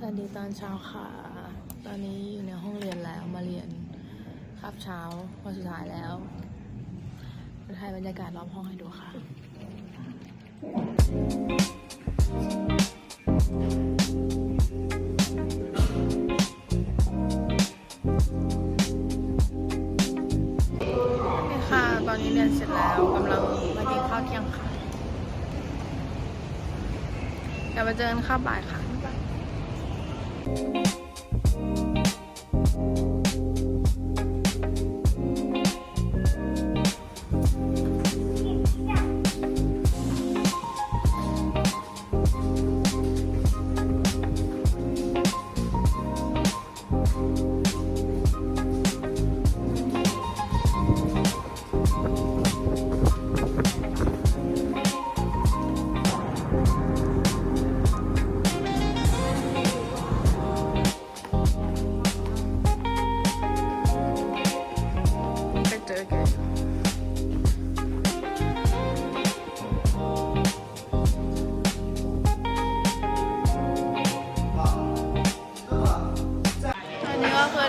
สวัสดีตอนเช้าค่ะ ตอนนี้อยู่ในห้องเรียนแล้วมาเรียนคาบเช้าวันสุดท้ายแล้วจะถ่ายบรรยากาศรอบห้องให้ดูค่ะนี่ค่ะ ตอนนี้เรียนเสร็จแล้วกำลังมากินข้าวเที่ยงค่ะเดี๋ยวมาเจอกันข้าวบ่ายค่ะ ไ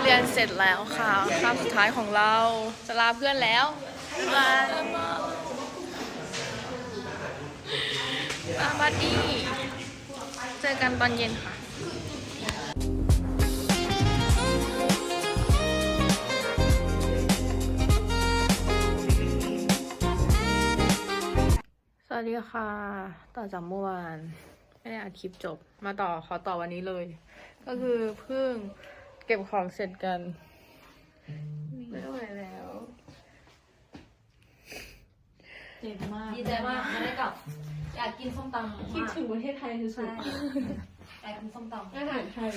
เรียนเสร็จแล้วค่ะคาบสุดท้ายของเราจะลาเพื่อนแล้วบายบายบัดดี้เจอกันตอนเย็นค่ะสวัสดีค่ะ ต่อจากเมื่อวาน ไม่ได้อัดคลิปจบ มาต่อขอต่อวันนี้เลย ก็คือเพิ่ง ก็บของเสร็จกัน ไม่ไหวแล้ว เจ็บมาก ดีใจมากไม่ได้กลับ อยากกินส้มตำคิดมากถึงประเทศไทยสุใช่ดอยากกินส้มตำๆอาหารไทย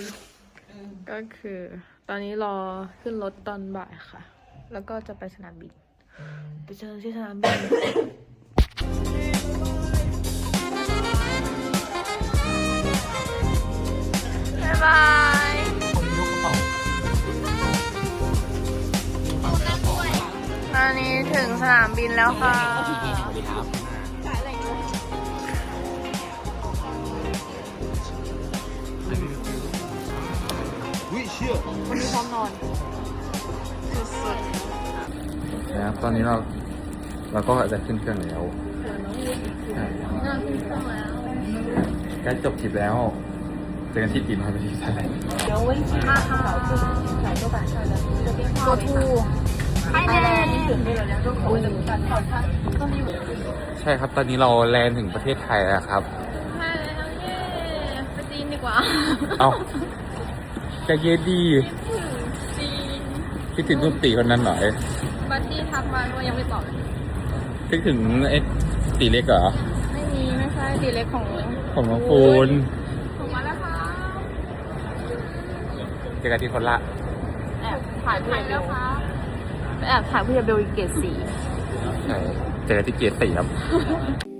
อืมก็คือตอนนี้รอขึ้นรถตอนบ่ายค่ะ แล้วก็จะไปสนามบิน ไปเจอที่สนามบิน สนามบินแล้วค่ะวิเชื่อวันนี้พร้อมนอนสุดนะครับตอนนี้เราเราก็จะขึ้นเครื่องแล้วใช่ๆน่าขึ้นเครื่องแล้วใกล้จบคลิปแล้วเจอกันที่จีนครับที่ไทย哈哈，go to Thailand ใช่ครับ ตอนนี้เราแลนด์ถึงประเทศไทยแล้วครับใช่แล้วเย้ไปจีนดีกว่าเอาใจเย็นดีจีนคิดถึงนุ่นตีคนนั้นหน่อยบัตตี้ทักมาด้วยยังไม่ตอบเลยคิดถึงไอ้ตีเล็กเหรอ ไม่มี ไม่ใช่ตีเล็กของของน้องฟูนผมมาแล้วค่ะเจอกันที่คนละแอบถ่ายเพื่อนเบล แอบถ่ายพี่เบลอีกเกตสี เจอที่เกียรติสี่ครับ